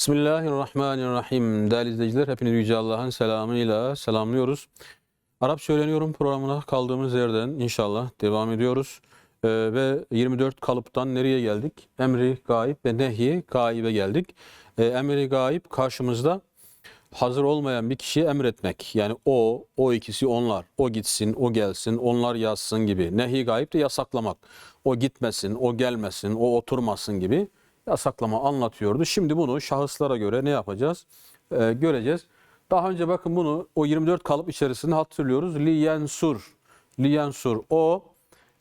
Bismillahirrahmanirrahim. Değerli izleyiciler, hepinizi Yüce Allah'ın selamıyla selamlıyoruz. Arap Söyleniyorum programına kaldığımız yerden inşallah devam ediyoruz. Ee, ve 24 kalıptan nereye geldik? Emri gayip ve nehi gaibe geldik. Ee, emri gayip karşımızda hazır olmayan bir kişiye emretmek. Yani o, o ikisi onlar. O gitsin, o gelsin, onlar yazsın gibi. Nehi gayip de yasaklamak. O gitmesin, o gelmesin, o oturmasın gibi yasaklama anlatıyordu. Şimdi bunu şahıslara göre ne yapacağız? Ee, göreceğiz. Daha önce bakın bunu o 24 kalıp içerisinde hatırlıyoruz. Li yensur. Li yensur. O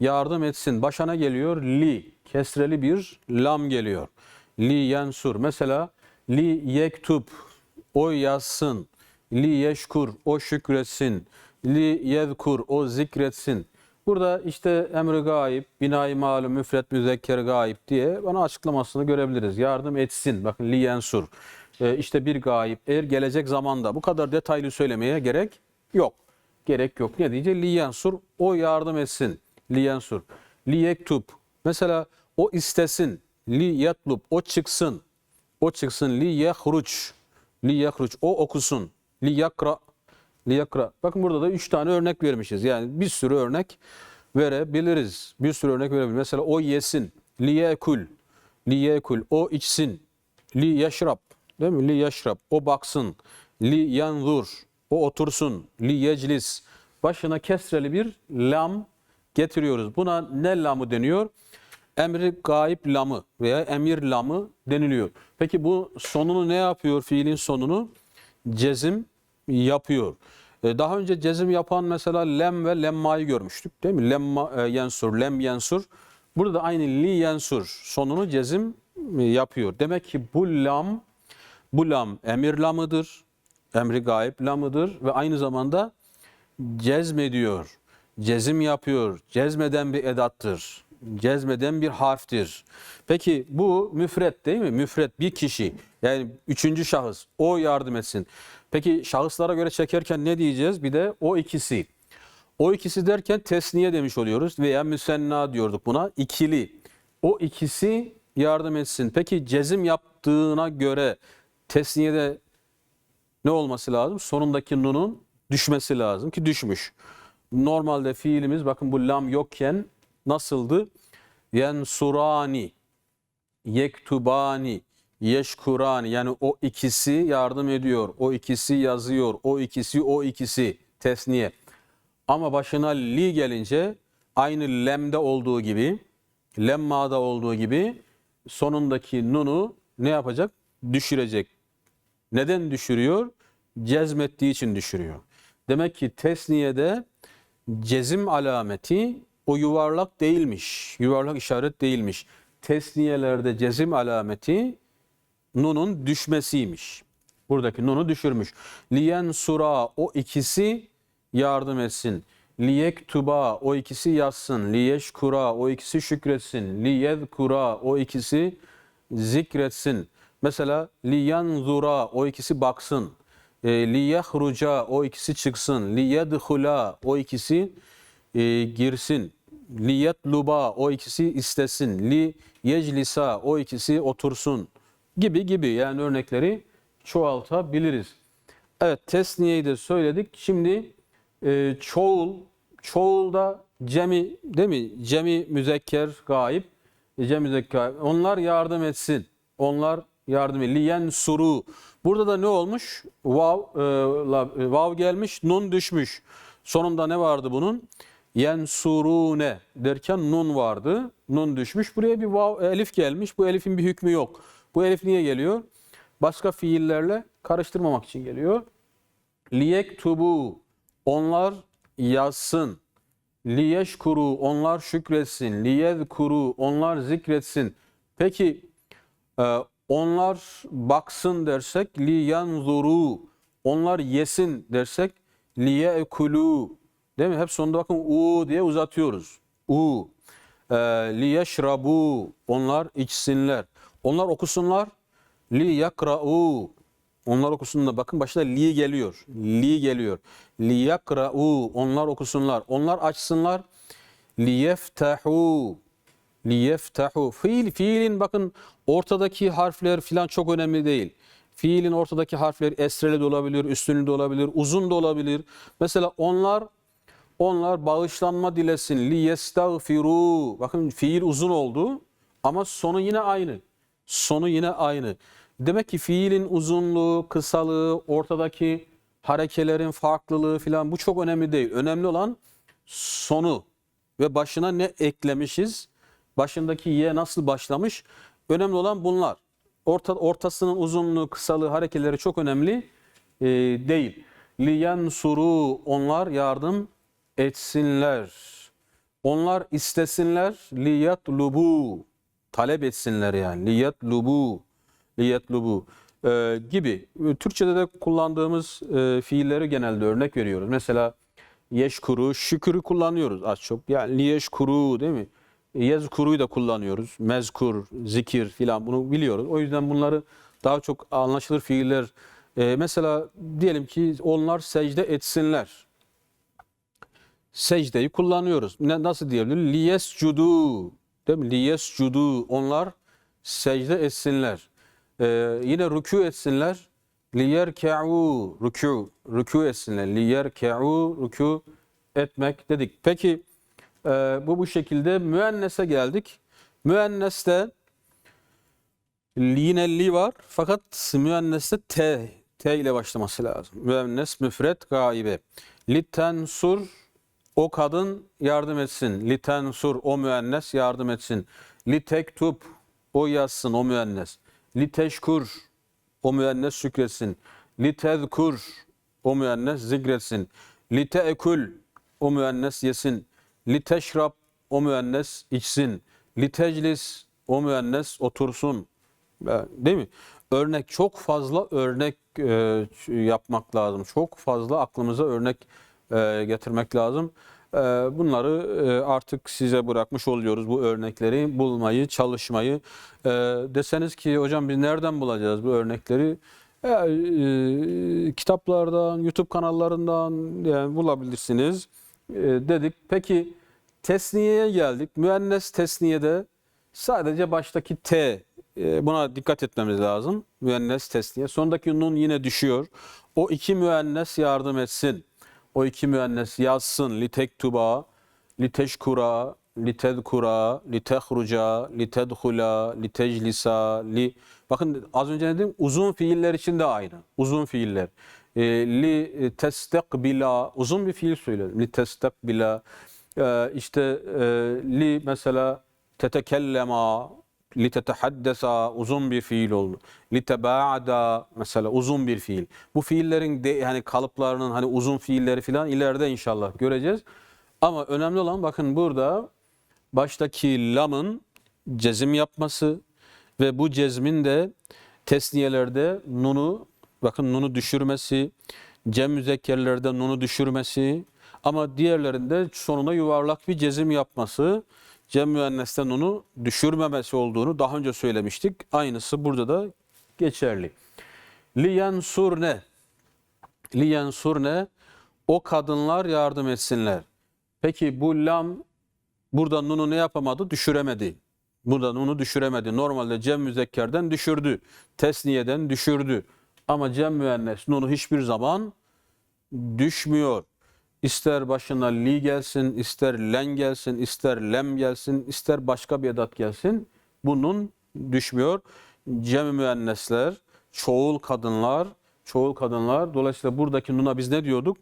yardım etsin. Başına geliyor li. Kesreli bir lam geliyor. Li yensur. Mesela li yektub. O yazsın. Li yeşkur. O şükretsin. Li yezkur. O zikretsin. Burada işte emri gayip, binayı malum, müfret, müzekker gayip diye bana açıklamasını görebiliriz. Yardım etsin. Bakın li yensur. Ee, işte bir gayip eğer gelecek zamanda bu kadar detaylı söylemeye gerek yok. Gerek yok. Ne diyecek? Li yensur. O yardım etsin. Li yensur. Li yektub. Mesela o istesin. Li yatlub. O çıksın. O çıksın. Li yehruç. Li yehruç. O okusun. Li yakra. Li yakra. Bakın burada da üç tane örnek vermişiz. Yani bir sürü örnek verebiliriz. Bir sürü örnek verebiliriz. Mesela o yesin. Li yekul. Li yekul. O içsin. Li yaşrab. Değil mi? Li yaşrab. O baksın. Li yanzur. O otursun. Li yeclis. Başına kesreli bir lam getiriyoruz. Buna ne lamı deniyor? Emri gayip lamı veya emir lamı deniliyor. Peki bu sonunu ne yapıyor? Fiilin sonunu cezim yapıyor. E, Daha önce cezim yapan mesela lem ve lemmayı görmüştük değil mi? Lemma e, yensur, lem yensur. Burada da aynı li yensur sonunu cezim e, yapıyor. Demek ki bu lam bu lam emir lamıdır. Emri gayip lamıdır ve aynı zamanda cezmediyor. Cezim yapıyor. Cezmeden bir edattır. Cezmeden bir harftir. Peki bu müfret değil mi? Müfret bir kişi. Yani üçüncü şahıs. O yardım etsin. Peki şahıslara göre çekerken ne diyeceğiz? Bir de o ikisi. O ikisi derken tesniye demiş oluyoruz veya müsenna diyorduk buna. İkili. O ikisi yardım etsin. Peki cezim yaptığına göre tesniyede ne olması lazım? Sonundaki nunun düşmesi lazım ki düşmüş. Normalde fiilimiz bakın bu lam yokken nasıldı? Yensurani, yektubani, yeşkurani yani o ikisi yardım ediyor, o ikisi yazıyor, o ikisi o ikisi tesniye. Ama başına li gelince aynı lemde olduğu gibi, lemmada olduğu gibi sonundaki nunu ne yapacak? Düşürecek. Neden düşürüyor? Cezmettiği için düşürüyor. Demek ki tesniyede cezim alameti o yuvarlak değilmiş. Yuvarlak işaret değilmiş. Tesniyelerde cezim alameti nunun düşmesiymiş. Buradaki nunu düşürmüş. Liyen sura o ikisi yardım etsin. Liyektuba o ikisi yazsın. Liyeşkura o ikisi şükretsin. Liyezkura o ikisi zikretsin. Mesela liyanzura o ikisi baksın. E, liyehruca o ikisi çıksın. Liyedhula o ikisi e, girsin. Liyetluba o ikisi istesin. Li yeclisa o ikisi otursun gibi gibi yani örnekleri çoğaltabiliriz. Evet tesniyeyi de söyledik. Şimdi e, çoğul, çoğulda cemi değil mi? Cemi müzekker gayip, e, cemi müzekker. Onlar yardım etsin. Onlar yardım etsin. Liyen suru. Burada da ne olmuş? Vav, e, e, vav gelmiş, nun düşmüş. Sonunda ne vardı bunun? Yensurune derken nun vardı. Nun düşmüş. Buraya bir vav, elif gelmiş. Bu elifin bir hükmü yok. Bu elif niye geliyor? Başka fiillerle karıştırmamak için geliyor. Liyektubu onlar yazsın. Liyeşkuru onlar şükretsin. Liyezkuru onlar zikretsin. Peki e, onlar baksın dersek liyanzuru onlar yesin dersek liyekulu değil mi? Hep sonunda bakın u diye uzatıyoruz. U. E, liyeşrabu onlar içsinler. Onlar okusunlar. Li yakra'u. Onlar okusunlar. Bakın başta li geliyor. Li geliyor. Li yakra'u. Onlar okusunlar. Onlar açsınlar. Li yeftahu. Liyeftahu. Fiil, fiilin bakın ortadaki harfler filan çok önemli değil. Fiilin ortadaki harfler esreli de olabilir, üstünlü de olabilir, uzun da olabilir. Mesela onlar onlar bağışlanma dilesin. Li yestagfiru. Bakın fiil uzun oldu ama sonu yine aynı. Sonu yine aynı. Demek ki fiilin uzunluğu, kısalığı, ortadaki harekelerin farklılığı filan bu çok önemli değil. Önemli olan sonu ve başına ne eklemişiz? Başındaki ye nasıl başlamış? Önemli olan bunlar. Orta, ortasının uzunluğu, kısalığı, hareketleri çok önemli e, değil. Liyen suru onlar yardım etsinler. Onlar istesinler. Liyat lubu talep etsinler yani. Liyat lubu liyat lubu e, gibi. Türkçede de kullandığımız e, fiilleri genelde örnek veriyoruz. Mesela yeşkuru, şükürü kullanıyoruz az çok. Yani liyeşkuru değil mi? Yezkuru'yu da kullanıyoruz. Mezkur, zikir filan bunu biliyoruz. O yüzden bunları daha çok anlaşılır fiiller. E, mesela diyelim ki onlar secde etsinler. Secdeyi kullanıyoruz. Ne, nasıl diyebiliriz? Liyescudu. Değil mi? Liyescudu. Onlar secde etsinler. E, yine rükû etsinler. Liyerke'u. Rükû. Rükû etsinler. Liyerke'u. Rükû etmek dedik. Peki e, bu bu şekilde müennese geldik. Müenneste yine li var fakat müenneste t t ile başlaması lazım. Müennes müfret gaibe. Litensur o kadın yardım etsin. Litensur o müennes yardım etsin. Litektub o yazsın o müennes. Liteşkur o müennes şükretsin. Litezkur o müennes zikretsin. Liteekul o müennes yesin. Liteşrab o müennes içsin. Liteclis o müennes otursun. Değil mi? Örnek çok fazla örnek e, yapmak lazım. Çok fazla aklımıza örnek e, getirmek lazım. E, bunları e, artık size bırakmış oluyoruz bu örnekleri bulmayı, çalışmayı. Deseniz ki hocam biz nereden bulacağız bu örnekleri? E, e, kitaplardan, YouTube kanallarından yani bulabilirsiniz e, dedik. Peki tesniyeye geldik. Müennes tesniyede sadece baştaki T buna dikkat etmemiz lazım. Müennes tesniye. Sondaki nun yine düşüyor. O iki müennes yardım etsin. O iki müennes yazsın. Litektuba, liteşkura, litedkura, litehruca, litedhula, liteclisa, li... Bakın az önce ne dedim? Uzun fiiller için de aynı. Uzun fiiller. E, li testekbila, uzun bir fiil söyledim. Li testekbila, e, işte e, li mesela tetekellema, li tetehaddesa uzun bir fiil oldu. Li tebaada mesela uzun bir fiil. Bu fiillerin de yani kalıplarının hani uzun fiilleri falan ileride inşallah göreceğiz. Ama önemli olan bakın burada baştaki lamın cezim yapması ve bu cezmin de tesniyelerde nunu bakın nunu düşürmesi, cem müzekkerlerde nunu düşürmesi ama diğerlerinde sonuna yuvarlak bir cezim yapması cem müennesten onu düşürmemesi olduğunu daha önce söylemiştik. Aynısı burada da geçerli. Liyen surne Liyen surne o kadınlar yardım etsinler. Peki bu lam burada nunu ne yapamadı? Düşüremedi. Burada nunu düşüremedi. Normalde cem müzekkerden düşürdü. Tesniyeden düşürdü. Ama cem müennes nunu hiçbir zaman düşmüyor. İster başına li gelsin, ister len gelsin, ister lem gelsin, ister başka bir edat gelsin. Bunun düşmüyor. Cem müennesler, çoğul kadınlar, çoğul kadınlar. Dolayısıyla buradaki nuna biz ne diyorduk?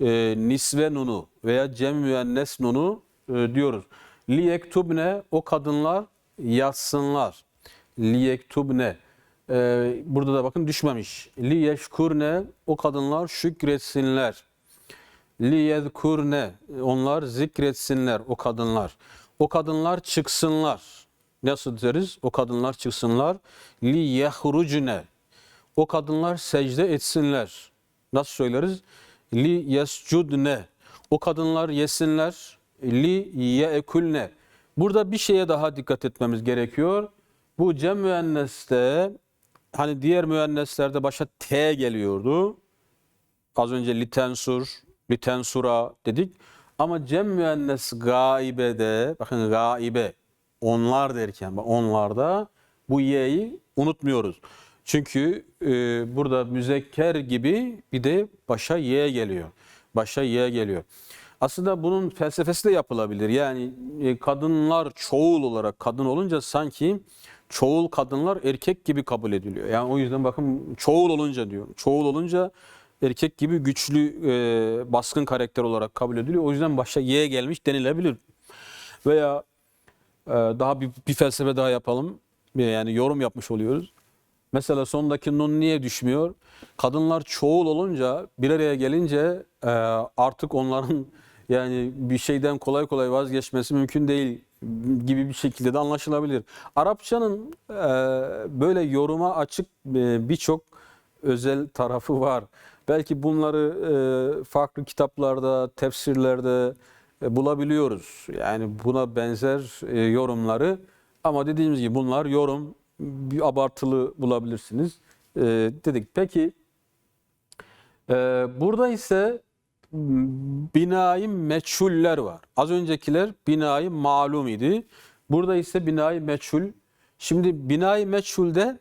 E, nisve nunu veya cem müennes nunu e, diyoruz. Liyektubne o kadınlar yazsınlar. Liyektubne. E, burada da bakın düşmemiş. Liyeşkurne o kadınlar şükretsinler liyezkurne onlar zikretsinler o kadınlar. O kadınlar çıksınlar. Nasıl deriz? O kadınlar çıksınlar. Li yehrucne. O kadınlar secde etsinler. Nasıl söyleriz? Li yescudne. O kadınlar yesinler. Li yeekulne. Burada bir şeye daha dikkat etmemiz gerekiyor. Bu cem müenneste hani diğer müenneslerde başa T geliyordu. Az önce litensur, litensura dedik. Ama cem müennes gaibede, bakın gaibe, onlar derken onlarda bu y'yi unutmuyoruz. Çünkü e, burada müzekker gibi bir de başa y geliyor. Başa y geliyor. Aslında bunun felsefesi de yapılabilir. Yani e, kadınlar çoğul olarak kadın olunca sanki çoğul kadınlar erkek gibi kabul ediliyor. Yani o yüzden bakın çoğul olunca diyor. Çoğul olunca erkek gibi güçlü e, baskın karakter olarak kabul ediliyor. O yüzden başa y gelmiş denilebilir. Veya ee, daha bir, bir felsefe daha yapalım. Yani yorum yapmış oluyoruz. Mesela sondaki nun niye düşmüyor? Kadınlar çoğul olunca bir araya gelince e, artık onların yani bir şeyden kolay kolay vazgeçmesi mümkün değil gibi bir şekilde de anlaşılabilir. Arapçanın e, böyle yoruma açık e, birçok özel tarafı var. Belki bunları e, farklı kitaplarda, tefsirlerde e, bulabiliyoruz. Yani buna benzer e, yorumları ama dediğimiz gibi bunlar yorum bir abartılı bulabilirsiniz dedik. Peki burada ise binayı meçhuller var. Az öncekiler binayı malum idi. Burada ise binayı meçhul. Şimdi binayı meçhulde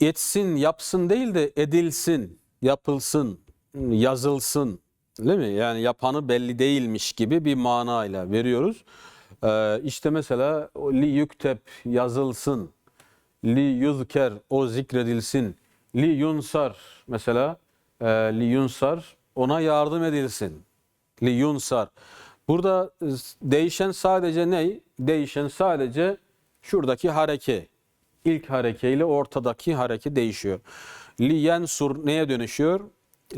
etsin, yapsın değil de edilsin, yapılsın, yazılsın. Değil mi? Yani yapanı belli değilmiş gibi bir manayla veriyoruz. Ee, işte mesela li yüktep yazılsın, li yuzker o zikredilsin, li yunsar mesela e, li yunsar ona yardım edilsin. Li yunsar. Burada değişen sadece ne? Değişen sadece şuradaki hareke. İlk harekeyle ortadaki hareke değişiyor. Li yensur neye dönüşüyor?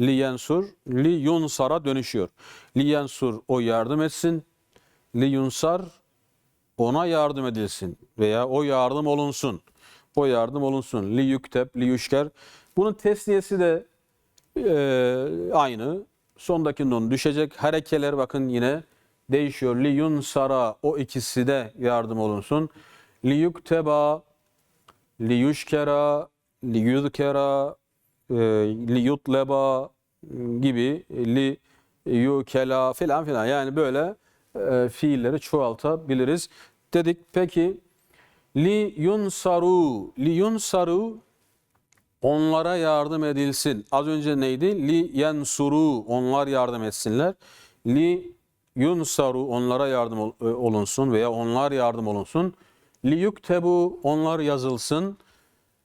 Li yensur, li yunsara dönüşüyor. Li yensur o yardım etsin. Li yunsar ona yardım edilsin veya o yardım olunsun. O yardım olunsun. Li yükteb, li yüşker. Bunun tesniyesi de e, aynı. Sondaki nun düşecek. Harekeler bakın yine değişiyor. Li yunsara o ikisi de yardım olunsun. Li yükteba, li yüşkera, li yuzkera, e, li yutleba gibi li yukela filan filan yani böyle e, fiilleri çoğaltabiliriz dedik. Peki li yunsaru li yunsaru onlara yardım edilsin. Az önce neydi? Li yensuru onlar yardım etsinler. Li yunsaru onlara yardım e, olunsun veya onlar yardım olunsun. Li yuktebu onlar yazılsın.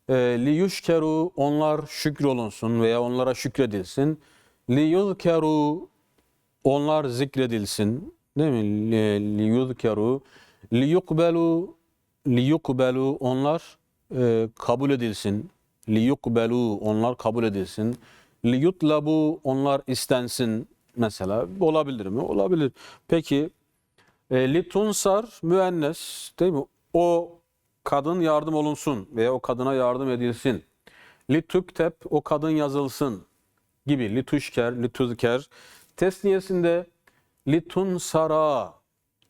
E, li yuşkeru onlar şükrolunsun veya onlara şükredilsin. Li yuzkeru onlar zikredilsin. Değil mi? Li, li yuzkeru. Li yukbelu li yukbelu onlar kabul edilsin. Li yukbelu onlar kabul edilsin. Li yutlabu onlar istensin mesela. Olabilir mi? Olabilir. Peki e, li tunsar müennes değil mi? O kadın yardım olunsun veya o kadına yardım edilsin. Li tuktep o kadın yazılsın gibi. Li tuşker, li tuzker. Tesniyesinde li tunsara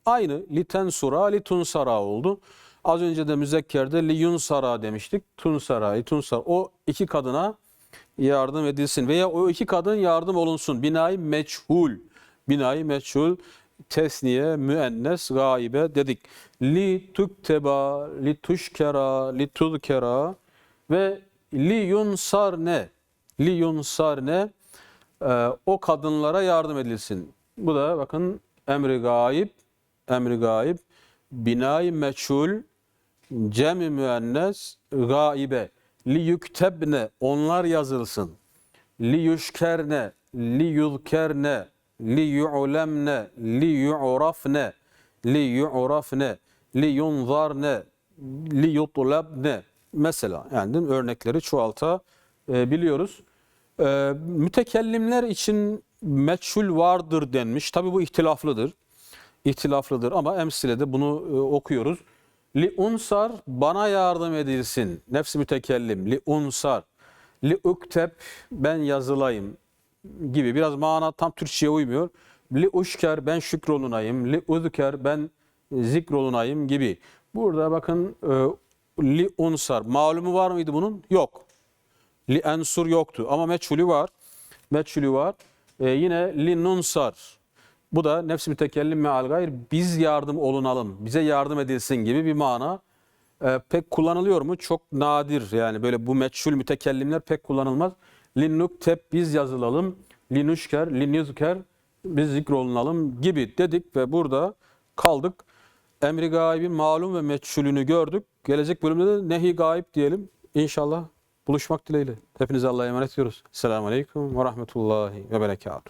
aynı li tensura, li tunsara oldu. Az önce de müzekkerde li yunsara demiştik. Tunsara, li tunsara. O iki kadına yardım edilsin veya o iki kadın yardım olunsun. Binayı meçhul. Binayı meçhul tesniye, müennes, gaibe dedik. Li tukteba, li tuşkera, li tuzkera ve li yunsar ne? Li yunsar ne? Ee, o kadınlara yardım edilsin. Bu da bakın emri gaib, emri gaib, binayı meçhul, cem-i müennes, gaibe. Li yüktebne, onlar yazılsın. Li yuşkerne, li yuzkerne, li yu'lemne, li yu'rafne, li yu'rafne, li yunzarne, li yutlabne. Mesela yani değil mi? örnekleri çoğaltabiliyoruz. Ee, mütekellimler için meçhul vardır denmiş. Tabi bu ihtilaflıdır. İhtilaflıdır ama emsilede bunu e, okuyoruz. Li unsar bana yardım edilsin. Nefsi mütekellim. Li unsar. Li ukteb ben yazılayım gibi biraz mana tam Türkçe'ye uymuyor. Li uşker ben şükrolunayım. Li uzker ben zikrolunayım gibi. Burada bakın e, li unsar. Malumu var mıydı bunun? Yok. Li ensur yoktu ama meçhulü var. Meçhulü var. E, yine li nunsar. Bu da nefs mütekellim meal gayr biz yardım olunalım, bize yardım edilsin gibi bir mana. Ee, pek kullanılıyor mu? Çok nadir yani böyle bu meçhul mütekellimler pek kullanılmaz. Linnukteb biz yazılalım, linuşker, linyuzker biz zikrolunalım gibi dedik ve burada kaldık. Emri gaibin malum ve meçhulünü gördük. Gelecek bölümde de nehi gaib diyelim. İnşallah buluşmak dileğiyle. Hepinize Allah'a emanet ediyoruz. Selamun Aleyküm ve Rahmetullahi ve Berekatuhu.